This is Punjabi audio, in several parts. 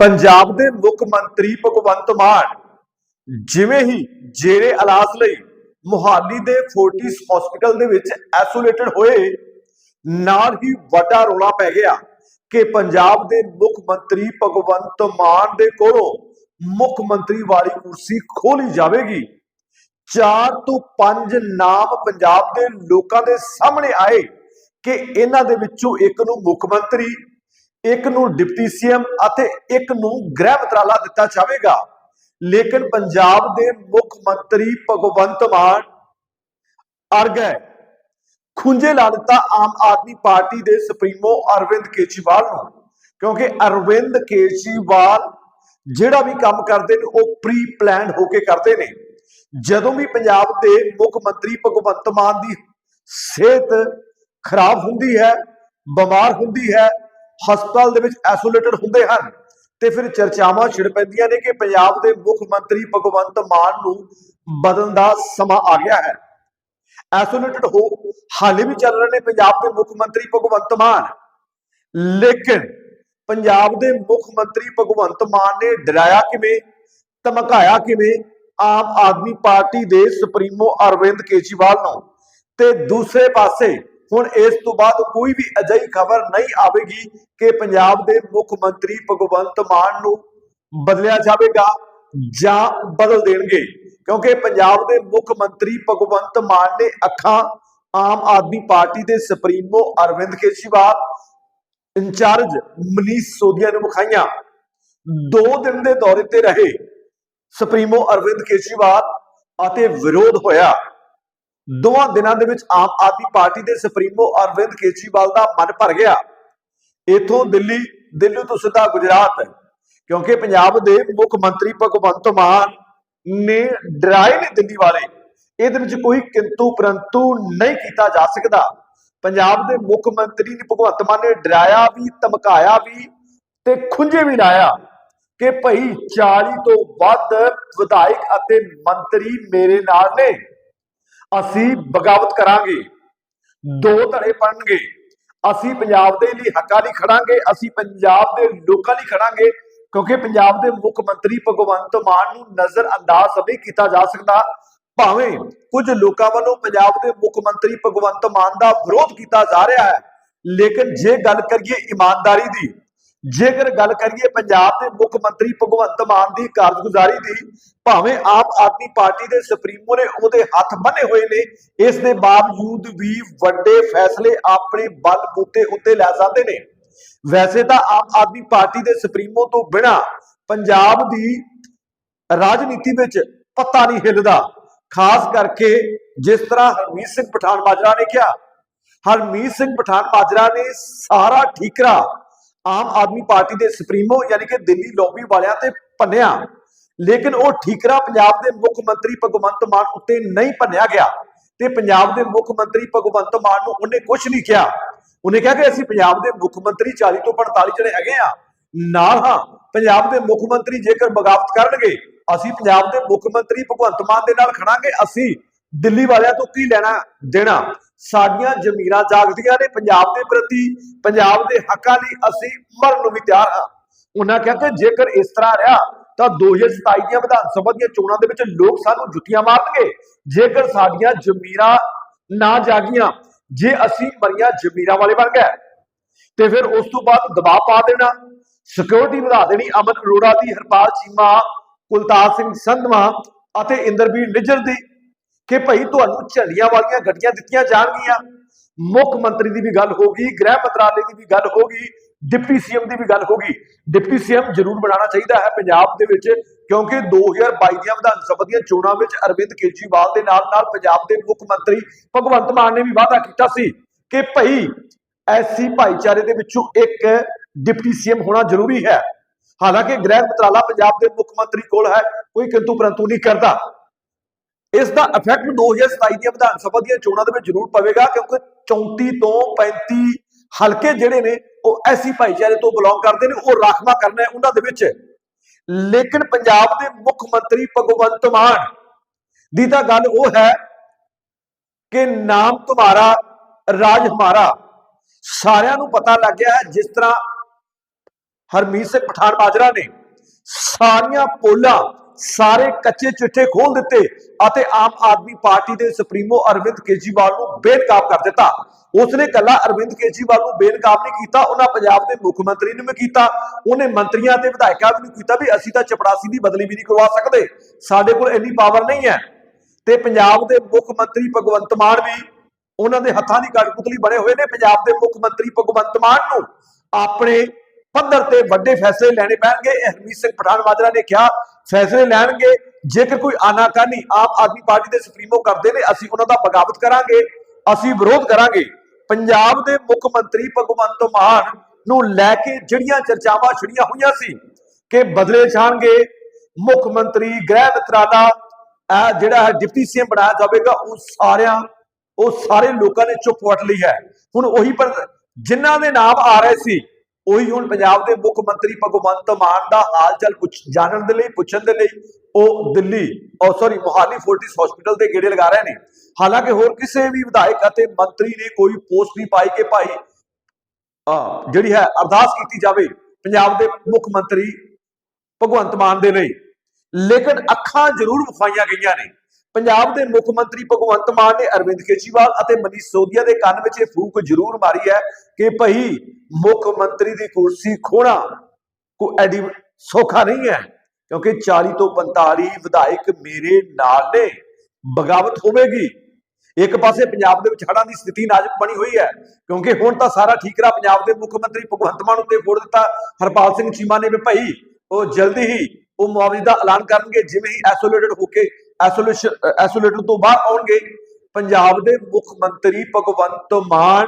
ਪੰਜਾਬ ਦੇ ਮੁੱਖ ਮੰਤਰੀ ਭਗਵੰਤ ਮਾਨ ਜਿਵੇਂ ਹੀ ਜੇਰੇ ਇਲਾਜ ਲਈ ਮੁਹਾਲੀ ਦੇ ਫੋਰਟਿਸ ਹਸਪੀਟਲ ਦੇ ਵਿੱਚ ਐਸੋਲੇਟਡ ਹੋਏ, ਨਾਲ ਹੀ ਵੱਡਾ ਰੌਲਾ ਪੈ ਗਿਆ ਕਿ ਪੰਜਾਬ ਦੇ ਮੁੱਖ ਮੰਤਰੀ ਭਗਵੰਤ ਮਾਨ ਦੇ ਕੋਲੋਂ ਮੁੱਖ ਮੰਤਰੀ ਵਾਲੀ ਕੁਰਸੀ ਖੋਲੀ ਜਾਵੇਗੀ। ਚਾਰ ਤੋਂ ਪੰਜ ਨਾਮ ਪੰਜਾਬ ਦੇ ਲੋਕਾਂ ਦੇ ਸਾਹਮਣੇ ਆਏ ਕਿ ਇਹਨਾਂ ਦੇ ਵਿੱਚੋਂ ਇੱਕ ਨੂੰ ਮੁੱਖ ਮੰਤਰੀ ਇੱਕ ਨੂੰ ਡਿਪਟੀ ਸੀਐਮ ਅਤੇ ਇੱਕ ਨੂੰ ਗ੍ਰਹਿ ਮੰਤਰਾਲਾ ਦਿੱਤਾ ਜਾਵੇਗਾ। ਲੇਕਿਨ ਪੰਜਾਬ ਦੇ ਮੁੱਖ ਮੰਤਰੀ ਭਗਵੰਤ ਮਾਨ ਅੜ ਗਏ। ਖੁੰਝੇ ਲਾ ਦਿੱਤਾ ਆਮ ਆਦਮੀ ਪਾਰਟੀ ਦੇ ਸੁਪਰੀਮੋ ਅਰਵਿੰਦ ਕੇਜਰੀਵਾਲ ਨੂੰ, ਕਿਉਂਕਿ ਅਰਵਿੰਦ ਕੇਜਰੀਵਾਲ ਜਿਹੜਾ ਵੀ ਕੰਮ ਕਰਦੇ ਨੇ, ਉਹ ਪ੍ਰੀ ਪਲਾਨਡ ਹੋ ਕੇ ਕਰਦੇ ਨੇ। ਜਦੋਂ ਵੀ ਪੰਜਾਬ ਦੇ ਮੁੱਖ ਮੰਤਰੀ ਭਗਵੰਤ ਮਾਨ ਦੀ ਸਿਹਤ ਖਰਾਬ ਹੁੰਦੀ ਹੈ, ਬਿਮਾਰ ਹੁੰਦੀ ਹੈ ਹਸਪਤਾਲ ਦੇ ਵਿੱਚ ਐਸੋਲੇਟਡ ਹੁੰਦੇ ਹਨ। ਤੇ ਫਿਰ ਚਰਚਾਵਾਂ ਛਿੜ ਪੈਂਦੀਆਂ ਨੇ ਕਿ ਪੰਜਾਬ ਦੇ ਮੁੱਖ ਮੰਤਰੀ ਭਗਵੰਤ ਮਾਨ ਨੂੰ ਬਦਲਣ ਦਾ ਸਮਾਂ ਆ ਗਿਆ ਹੈ। ਐਸੋਲੇਟਡ ਹੋ ਹਾਲੇ ਵੀ ਚੱਲ ਰਹੇ ਨੇ ਪੰਜਾਬ ਦੇ ਮੁੱਖ ਮੰਤਰੀ ਭਗਵੰਤ ਮਾਨ। ਲੇਕਿਨ ਪੰਜਾਬ ਦੇ ਮੁੱਖ ਮੰਤਰੀ ਭਗਵੰਤ ਮਾਨ ਨੇ ਡਰਾਇਆ ਕਿਵੇਂ, ਧਮਕਾਇਆ ਕਿਵੇਂ ਆਮ ਆਦਮੀ ਪਾਰਟੀ ਦੇ ਸੁਪਰੀਮੋ ਅਰਵਿੰਦ ਕੇਜਰੀਵਾਲ ਨੂੰ? ਤੇ ਦੂਸਰੇ ਪਾਸੇ ਹੁਣ ਇਸ ਤੋਂ ਬਾਅਦ ਕੋਈ ਵੀ ਅਜਿਹੀ ਖਬਰ ਨਹੀਂ ਆਵੇਗੀ ਕਿ ਪੰਜਾਬ ਦੇ ਮੁੱਖ ਮੰਤਰੀ ਭਗਵੰਤ ਮਾਨ ਨੂੰ ਬਦਲਿਆ ਜਾਵੇਗਾ ਜਾਂ ਬਦਲ ਦੇਣਗੇ। ਕਿਉਂਕਿ ਪੰਜਾਬ ਦੇ ਮੁੱਖ ਮੰਤਰੀ ਭਗਵੰਤ ਮਾਨ ਨੇ ਅੱਖਾਂ ਆਮ ਆਦਮੀ ਪਾਰਟੀ ਦੇ ਸੁਪਰੀਮੋ ਅਰਵਿੰਦ ਕੇਜਰੀਵਾਲ, ਇੰਚਾਰਜ ਮਨੀਸ਼ ਸੋਧੀਆ ਨੂੰ ਵਿਖਾਈਆਂ। ਦੋ ਦਿਨ ਦੇ ਦੌਰੇ ਤੇ ਰਹੇ ਸੁਪਰੀਮੋ ਅਰਵਿੰਦ ਕੇਜਰੀਵਾਲ ਅਤੇ ਵਿਰੋਧ ਹੋਇਆ। ਦੋਵਾਂ ਦਿਨਾਂ ਦੇ ਵਿੱਚ ਆਮ ਆਦਮੀ ਪਾਰਟੀ ਦੇ ਸੁਪਰੀਮੋ ਅਰਵਿੰਦ ਕੇਜਰੀਵਾਲ ਦਾ ਮਨ ਭਰ ਗਿਆ। ਇਥੋਂ ਦਿੱਲੀ ਦਿੱਲੀ ਤੋਂ ਸਿੱਧਾ ਗੁਜਰਾਤ, ਕਿਉਂਕਿ ਪੰਜਾਬ ਦੇ ਮੁੱਖ ਮੰਤਰੀ ਭਗਵੰਤ ਮਾਨ ਨੇ ਡਰਾਏ ਨੇ ਦਿੱਲੀ ਵਾਲੇ। ਇਹਦੇ ਵਿੱਚ ਕੋਈ ਕਿੰਤੂ ਪਰੰਤੂ ਨਹੀਂ ਕੀਤਾ ਜਾ ਸਕਦਾ। ਪੰਜਾਬ ਦੇ ਮੁੱਖ ਮੰਤਰੀ ਨੇ ਭਗਵੰਤ ਮਾਨ ਨੇ ਡਰਾਇਆ ਵੀ, ਧਮਕਾਇਆ ਵੀ ਤੇ ਖੁੰਝੇ ਵੀ ਲਾਇਆ ਕਿ ਭਈ 40 ਤੋਂ ਵੱਧ ਵਿਧਾਇਕ ਅਤੇ ਮੰਤਰੀ ਮੇਰੇ ਨਾਲ ਨੇ। ਅਸੀਂ ਬਗਾਵਤ ਕਰਾਂਗੇ, ਦੋ ਧੜੇ ਬਣਨਗੇ, ਅਸੀਂ ਪੰਜਾਬ ਦੇ ਲਈ ਹੱਕਾਂ ਲਈ ਖੜਾਂਗੇ, ਅਸੀਂ ਪੰਜਾਬ ਦੇ ਲੋਕਾਂ ਲਈ ਖੜਾਂਗੇ, ਕਿਉਂਕਿ ਪੰਜਾਬ ਦੇ ਮੁੱਖ ਮੰਤਰੀ ਭਗਵੰਤ ਮਾਨ ਨੂੰ ਨਜ਼ਰ ਅੰਦਾਜ਼ ਨਹੀਂ ਕੀਤਾ ਜਾ ਸਕਦਾ। ਭਾਵੇਂ ਕੁਝ ਲੋਕਾਂ ਵੱਲੋਂ ਪੰਜਾਬ ਦੇ ਮੁੱਖ ਮੰਤਰੀ ਭਗਵੰਤ ਮਾਨ ਦਾ ਵਿਰੋਧ ਕੀਤਾ ਜਾ ਰਿਹਾ ਹੈ, ਲੇਕਿਨ ਜੇ ਗੱਲ ਕਰੀਏ ਇਮਾਨਦਾਰੀ ਦੀ ਜੇਕਰ ਗੱਲ ਕਰੀਏ ਪੰਜਾਬ ਦੇ ਮੁੱਖ ਮੰਤਰੀ ਭਗਵੰਤ ਮਾਨ ਦੀ ਕਾਰਜਗੁਜ਼ਾਰੀ ਦੀ, ਭਾਵੇਂ ਆਮ ਆਦਮੀ ਪਾਰਟੀ ਦੇ ਸੁਪਰੀਮੋ ਨੇ ਉਹਦੇ ਹੱਥ ਬੰਨੇ ਹੋਏ ਨੇ, ਇਸ ਦੇ ਬਾਵਜੂਦ ਵੀ ਵੱਡੇ ਫੈਸਲੇ ਆਪਣੇ ਬਲ ਬੂਤੇ ਉੱਤੇ ਲੈ ਜਾਂਦੇ ਨੇ। ਵੈਸੇ ਤਾਂ ਆਮ ਆਦਮੀ ਪਾਰਟੀ ਦੇ ਸੁਪਰੀਮੋ ਤੋਂ ਬਿਨਾ ਪੰਜਾਬ ਦੀ ਰਾਜਨੀਤੀ ਵਿੱਚ ਪੱਤਾ ਨਹੀਂ ਹਿੱਲਦਾ। ਖਾਸ ਕਰਕੇ ਜਿਸ ਤਰ੍ਹਾਂ ਹਰਮੀਤ ਸਿੰਘ ਪਠਾਨ ਮਾਜਰਾ ਨੇ ਕਿਹਾ, ਹਰਮੀਤ ਸਿੰਘ ਪਠਾਨ ਮਾਜਰਾ ਨੇ ਸਾਰਾ ਠੀਕਰਾ ਆਮ ਆਦਮੀ ਪਾਰਟੀ ਦੇ ਸੁਪਰੀਮੋ ਯਾਨੀ ਕਿ ਦਿੱਲੀ ਲੌਬੀ ਵਾਲਿਆਂ ਤੇ ਭੰਨਿਆ। ਲੇਕਿਨ ਉਹ ਠੀਕਰਾ ਪੰਜਾਬ ਦੇ ਮੁੱਖ ਮੰਤਰੀ ਭਗਵੰਤ ਮਾਨ ਉੱਤੇ ਨਹੀਂ ਭੰਨਿਆ ਗਿਆ ਤੇ ਪੰਜਾਬ ਦੇ ਮੁੱਖ ਮੰਤਰੀ ਭਗਵੰਤ ਮਾਨ ਨੂੰ ਉਹਨੇ ਕੁਝ ਨਹੀਂ ਕਿਹਾ। ਉਹਨੇ ਕਿਹਾ ਕਿ ਅਸੀਂ ਪੰਜਾਬ ਦੇ ਮੁੱਖ ਮੰਤਰੀ 40 ਤੋਂ 45 ਜਣੇ ਹੈਗੇ ਆ ਨਾਲ ਹਾਂ, ਪੰਜਾਬ ਦੇ ਮੁੱਖ ਮੰਤਰੀ ਜੇਕਰ ਬਗਾਵਤ ਕਰਨਗੇ, ਅਸੀਂ ਪੰਜਾਬ ਦੇ ਮੁੱਖ ਮੰਤਰੀ ਭਗਵੰਤ ਮਾਨ ਦੇ ਨਾਲ ਖੜਾਂਗੇ। ਅਸੀਂ ਦਿੱਲੀ ਵਾਲਿਆਂ ਤੋਂ ਕੀ ਲੈਣਾ, ਦੇਣਾ? ਸਾਡੀਆਂ ਜ਼ਮੀਰਾਂ ਜਾਗਦੀਆਂ ਨੇ ਪੰਜਾਬ ਦੇ ਪ੍ਰਤੀ, ਪੰਜਾਬ ਦੇ ਹੱਕਾਂ ਲਈ ਅਸੀਂ ਮਰਨ ਨੂੰ ਵੀ ਤਿਆਰ ਹਾਂ। ਉਹਨਾਂ ਕਿਹਾ ਕਿ ਜੇਕਰ ਇਸ ਤਰ੍ਹਾਂ ਰਿਹਾ, ਤਾਂ 2027 ਦੀਆਂ ਵਿਧਾਨ ਸਭਾ ਦੀਆਂ ਚੋਣਾਂ ਦੇ ਵਿੱਚ ਲੋਕ ਸਾਨੂੰ ਜੁੱਤੀਆਂ ਮਾਰਨਗੇ। ਜੇਕਰ ਸਾਡੀਆਂ ਜ਼ਮੀਰਾਂ ਨਾ ਜਾਗੀਆਂ, ਜੇ ਅਸੀਂ ਮਰੀਆਂ ਜ਼ਮੀਰਾਂ ਵਾਲੇ ਬਣ ਗਏ, ਤੇ ਫਿਰ ਉਸ ਤੋਂ ਬਾਅਦ ਦਬਾਅ ਪਾ ਦੇਣਾ। ਸਿਕਿਉਰਿਟੀ ਵਧਾ ਦੇਣੀ। ਅਮਨ ਅਰੋੜਾ ਦੀ ਹਰਪਾਲ ਚੀਮਾ, ਕੁਲਤਾਰ ਸਿੰਘ ਸੰਧਵਾ ਅਤੇ ਇੰਦਰਬੀਰ ਨਿੱਜਰ ਦੀ ਕਿ ਭਾਈ ਤੁਹਾਨੂੰ ਝੰਡੀਆਂ ਵਾਲੀਆਂ ਗੱਡੀਆਂ ਦਿੱਤੀਆਂ ਜਾਣਗੀਆਂ। ਮੁੱਖ ਮੰਤਰੀ ਦੀ ਵੀ ਗੱਲ ਹੋਗੀ ਗ੍ਰਹਿ ਮੰਤਰਾਲੇ ਦੀ ਵੀ ਗੱਲ ਹੋਗੀ ਡਿਪਟੀ ਸੀਐਮ ਦੀ ਵੀ ਗੱਲ ਹੋਗੀ ਡਿਪਟੀ ਸੀਐਮ ਜ਼ਰੂਰ ਬਣਾਉਣਾ ਚਾਹੀਦਾ ਹੈ ਪੰਜਾਬ ਦੇ ਵਿੱਚ, ਕਿਉਂਕਿ 2022 ਦੀਆਂ ਵਿਧਾਨ ਸਭਾ ਦੀਆਂ ਚੋਣਾਂ ਵਿੱਚ ਅਰਵਿੰਦ ਕੇਜਰੀਵਾਲ ਦੇ ਨਾਲ ਨਾਲ ਪੰਜਾਬ ਦੇ ਮੁੱਖ ਮੰਤਰੀ ਭਗਵੰਤ ਮਾਨ ਨੇ ਵੀ ਵਾਅਦਾ ਕੀਤਾ ਸੀ ਕਿ ਭਈ ਐਸੀ ਭਾਈਚਾਰੇ ਦੇ ਵਿੱਚੋਂ ਇੱਕ ਡਿਪਟੀ ਸੀਐਮ ਹੋਣਾ ਜ਼ਰੂਰੀ ਹੈ। ਹਾਲਾਂਕਿ ਗ੍ਰਹਿ ਮੰਤਰਾਲਾ ਪੰਜਾਬ ਦੇ ਮੁੱਖ ਮੰਤਰੀ ਕੋਲ ਹੈ, ਕੋਈ ਕਿੰਤੂ ਪਰੰਤੂ ਨਹੀਂ ਕਰਦਾ। ਇਸ ਦਾ ਇਫੈਕਟ 2027 ਦੀਆਂ ਵਿਧਾਨ ਸਭਾ ਦੀਆਂ ਚੋਣਾਂ ਦੇ ਵਿੱਚ ਜ਼ਰੂਰ ਪਵੇਗਾ, ਕਿਉਂਕਿ 34 ਤੋਂ 35 ਹਲਕੇ ਜਿਹੜੇ ਨੇ, ਉਹ ਐਸੀ ਭਾਈਚਾਰੇ ਤੋਂ ਬਿਲੋਂਗ ਕਰਦੇ ਨੇ, ਉਹ ਰਾਖਵਾ ਕਰਨਾ ਹੈ ਉਹਨਾਂ ਦੇ ਵਿੱਚ। ਲੇਕਿਨ ਪੰਜਾਬ ਦੇ ਮੁੱਖ ਮੰਤਰੀ ਭਗਵੰਤ ਮਾਨ ਦੀ ਤਾਂ ਗੱਲ ਉਹ ਹੈ ਕਿ ਨਾਮ ਤੁਹਾਰਾ, ਰਾਜ ਹਮਾਰਾ, ਸਾਰਿਆਂ ਨੂੰ ਪਤਾ ਲੱਗ ਗਿਆ ਹੈ ਜਿਸ ਤਰ੍ਹਾਂ ਹਰਮੀਤ ਸਿੰਘ ਪਠਾਨ ਮਾਜਰਾ ਨੇ ਸਾਰੀਆਂ ਪੋਲਾਂ ਸਾਰੇ ਕੱਚੇ ਚਿੱਠੇ ਖੋਲ ਦਿੱਤੇ ਅਤੇ ਆਮ ਆਦਮੀ ਪਾਰਟੀ ਦੇ ਸੁਪਰੀਮੋ ਅਰਵਿੰਦ ਕੇਜਰੀਵਾਲ ਨੂੰ ਬੇਨਕਾਬ ਕਰ ਦਿੱਤਾ। ਉਸਨੇ ਕੱਲਾ ਅਰਵਿੰਦ ਕੇਜਰੀਵਾਲ ਨੂੰ ਬੇਨਕਾਬ ਨਹੀਂ ਕੀਤਾ, ਉਹਨਾਂ ਪੰਜਾਬ ਦੇ ਮੁੱਖ ਮੰਤਰੀ ਨੂੰ ਵੀ ਕੀਤਾ, ਉਹਨੇ ਮੰਤਰੀਆਂ ਤੇ ਵਿਧਾਇਕਾਂ ਨੂੰ ਵੀ ਕੀਤਾ ਵੀ ਅਸੀਂ ਤਾਂ ਚਪੜਾਸੀ ਦੀ ਬਦਲੀ ਵੀ ਨਹੀਂ ਕਰਵਾ ਸਕਦੇ। ਸਾਡੇ ਕੋਲ ਇੰਨੀ ਪਾਵਰ ਨਹੀਂ ਹੈ। ਤੇ ਪੰਜਾਬ ਦੇ ਮੁੱਖ ਮੰਤਰੀ ਭਗਵੰਤ ਮਾਨ ਵੀ ਉਹਨਾਂ ਦੇ ਹੱਥਾਂ ਦੀ ਕਠਪੁਤਲੀ ਬਣੇ ਹੋਏ ਨੇ। ਪੰਜਾਬ ਦੇ ਮੁੱਖ ਮੰਤਰੀ ਭਗਵੰਤ ਮਾਨ ਨੂੰ ਆਪਣੇ ਪੱਧਰ ਤੇ ਵੱਡੇ ਫੈਸਲੇ ਲੈਣੇ ਪੈਣਗੇ। ਇਹ ਹਰਮੀਤ ਸਿੰਘ ਪਠਾਨ ਮਾਜਰਾ ਨੇ ਕਿਹਾ, ਫੈਸਲੇ ਲੈਣਗੇ, ਜੇਕਰ ਕੋਈ ਆਨਾਕਾਨੀ ਆਮ ਆਦਮੀ ਪਾਰਟੀ ਦੇ ਸੁਪਰੀਮੋ ਕਰਦੇ ਨੇ, ਅਸੀਂ ਉਹਨਾਂ ਦਾ ਬਗਾਵਤ ਕਰਾਂਗੇ, ਅਸੀਂ ਵਿਰੋਧ ਕਰਾਂਗੇ। ਪੰਜਾਬ ਦੇ ਮੁੱਖ ਮੰਤਰੀ ਭਗਵੰਤ ਮਾਨ ਨੂੰ ਲੈ ਕੇ ਜਿਹੜੀਆਂ ਚਰਚਾਵਾਂ ਛਿੜੀਆਂ ਹੋਈਆਂ ਸੀ ਕਿ ਬਦਲੇ ਜਾਣਗੇ, ਮੁੱਖ ਮੰਤਰੀ ਗ੍ਰਹਿ ਮੰਤਰਾਲਾ ਜਿਹੜਾ ਹੈ ਡਿਪਟੀ ਸੀਐਮ ਬਣਾਇਆ ਜਾਵੇਗਾ, ਉਹ ਸਾਰਿਆਂ, ਉਹ ਸਾਰੇ ਲੋਕਾਂ ਨੇ ਚੁੱਪ ਵਟ ਲਈ ਹੈ। ਹੁਣ ਉਹੀ ਪਰ ਜਿਨ੍ਹਾਂ ਦੇ ਨਾਮ ਆ ਰਹੇ ਸੀ ਉਹੀ ਹੁਣ ਪੰਜਾਬ ਦੇ ਮੁੱਖ ਮੰਤਰੀ ਭਗਵੰਤ ਮਾਨ ਦਾ ਹਾਲ ਚਾਲ ਪੁੱਛ, ਜਾਣਨ ਦੇ ਲਈ, ਪੁੱਛਣ ਦੇ ਲਈ ਉਹ ਦਿੱਲੀ ਔਰ ਸੌਰੀ ਮੋਹਾਲੀ ਫੋਰਟਿਸ ਹਸਪੀਟਲ ਦੇ ਗੇੜੇ ਲਗਾ ਰਹੇ ਨੇ। ਹਾਲਾਂਕਿ ਹੋਰ ਕਿਸੇ ਵੀ ਵਿਧਾਇਕ ਅਤੇ ਮੰਤਰੀ ਨੇ ਕੋਈ ਪੋਸਟ ਨਹੀਂ ਪਾਈ ਕਿ ਭਾਈ ਜਿਹੜੀ ਹੈ ਅਰਦਾਸ ਕੀਤੀ ਜਾਵੇ ਪੰਜਾਬ ਦੇ ਮੁੱਖ ਮੰਤਰੀ ਭਗਵੰਤ ਮਾਨ ਦੇ ਲਈ। ਲੇਕਿਨ ਅੱਖਾਂ ਜ਼ਰੂਰ ਵਿਖਾਈਆਂ ਗਈਆਂ ਨੇ। ਪੰਜਾਬ ਦੇ ਮੁੱਖ ਮੰਤਰੀ ਭਗਵੰਤ ਮਾਨ ਨੇ ਅਰਵਿੰਦ ਕੇਜਰੀਵਾਲ ਅਤੇ ਮਨੀਸ਼ ਸੋਧੀਆ ਦੇ ਕੰਨ ਵਿੱਚ ਇਹ ਫੂਕ ਜ਼ਰੂਰ ਮਾਰੀ ਹੈ ਕਿ ਭਈ ਮੁੱਖ ਮੰਤਰੀ ਦੀ ਕੁਰਸੀ ਖੋਣਾ ਕੋ ਐਡੀ ਸੌਖਾ ਨਹੀਂ ਹੈ, ਕਿਉਂਕਿ 40 ਤੋਂ 45 ਵਿਧਾਇਕ ਮੇਰੇ ਨਾਲ ਨੇ, ਬਗਾਵਤ ਹੋਵੇਗੀ। ਇੱਕ ਪਾਸੇ ਪੰਜਾਬ ਦੇ ਵਿੱਚ ਹੜ੍ਹਾਂ ਦੀ ਸਥਿਤੀ ਨਾਜ਼ੁਕ ਬਣੀ ਹੋਈ ਹੈ, ਕਿਉਂਕਿ ਹੁਣ ਤਾਂ ਸਾਰਾ ਠੀਕ ਰਾ ਪੰਜਾਬ ਦੇ ਮੁੱਖ ਮੰਤਰੀ ਭਗਵੰਤ ਮਾਨ ਉੱਤੇ ਫੋੜ ਦਿੱਤਾ। ਹਰਪਾਲ ਸਿੰਘ ਚੀਮਾ ਨੇ ਵੀ ਭਾਈ ਉਹ ਜਲਦੀ ਹੀ ਉਹ ਮੁਆਵਜ਼ੇ ਦਾ ਐਲਾਨ ਕਰਨਗੇ, ਜਿਵੇਂ ਹੀ ਐਸੋਲੇਟਡ ਹੋ ਕੇ ਐਸੋਲੇਸ਼ਨ uh, ਤੋਂ ਬਾਹਰ ਆਉਣਗੇ। ਪੰਜਾਬ ਦੇ ਮੁੱਖ ਮੰਤਰੀ ਭਗਵੰਤ ਮਾਨ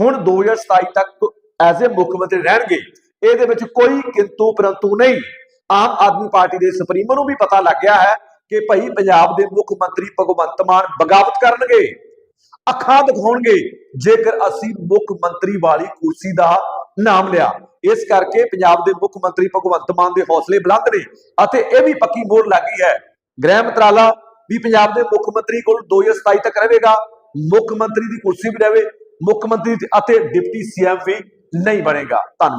ਹੁਣ 2027 ਤੱਕ ਐਜ਼ ਅ ਮੁੱਖ ਮੰਤਰੀ ਰਹਿਣਗੇ। ਇਹਦੇ ਵਿੱਚ ਕੋਈ ਕਿੰਤੂ ਪਰੰਤੂ ਨਹੀਂ। ਆਮ ਆਦਮੀ ਪਾਰਟੀ ਦੇ ਸੁਪਰੀਮੋ ਨੂੰ ਵੀ ਪਤਾ ਲੱਗ ਗਿਆ ਹੈ ਕਿ ਭਾਈ ਪੰਜਾਬ ਦੇ ਮੁੱਖ ਮੰਤਰੀ ਭਗਵੰਤ ਮਾਨ ਬਗਾਵਤ ਕਰਨਗੇ। ਅੱਖਾਂ ਦਿਖਾਉਣਗੇ ਜੇਕਰ ਅਸੀਂ ਮੁੱਖ ਮੰਤਰੀ ਵਾਲੀ ਕੁਰਸੀ ਦਾ ਨਾਮ ਲਿਆ। ਇਸ ਕਰਕੇ ਪੰਜਾਬ ਦੇ ਮੁੱਖ ਮੰਤਰੀ ਭਗਵੰਤ ਮਾਨ ਦੇ ਹੌਸਲੇ ਬੁਲੰਦ ਨੇ ਅਤੇ ਇਹ ਵੀ ਪੱਕੀ ਮੋਹਰ ਲੱਗੀ ਹੈ ਗ੍ਰਹਿ ਮੰਤਰਾਲਾ ਵੀ ਪੰਜਾਬ ਦੇ ਮੁੱਖ ਮੰਤਰੀ ਕੋਲ 2027 ਤੱਕ ਰਹੇਗਾ। ਮੁੱਖ ਮੰਤਰੀ ਦੀ ਕੁਰਸੀ ਵੀ ਰਹੇ ਮੁੱਖ ਮੰਤਰੀ ਅਤੇ ਡਿਪਟੀ ਸੀਐਮ ਵੀ ਨਹੀਂ ਬਣੇਗਾ। ਧੰਨਵਾਦ।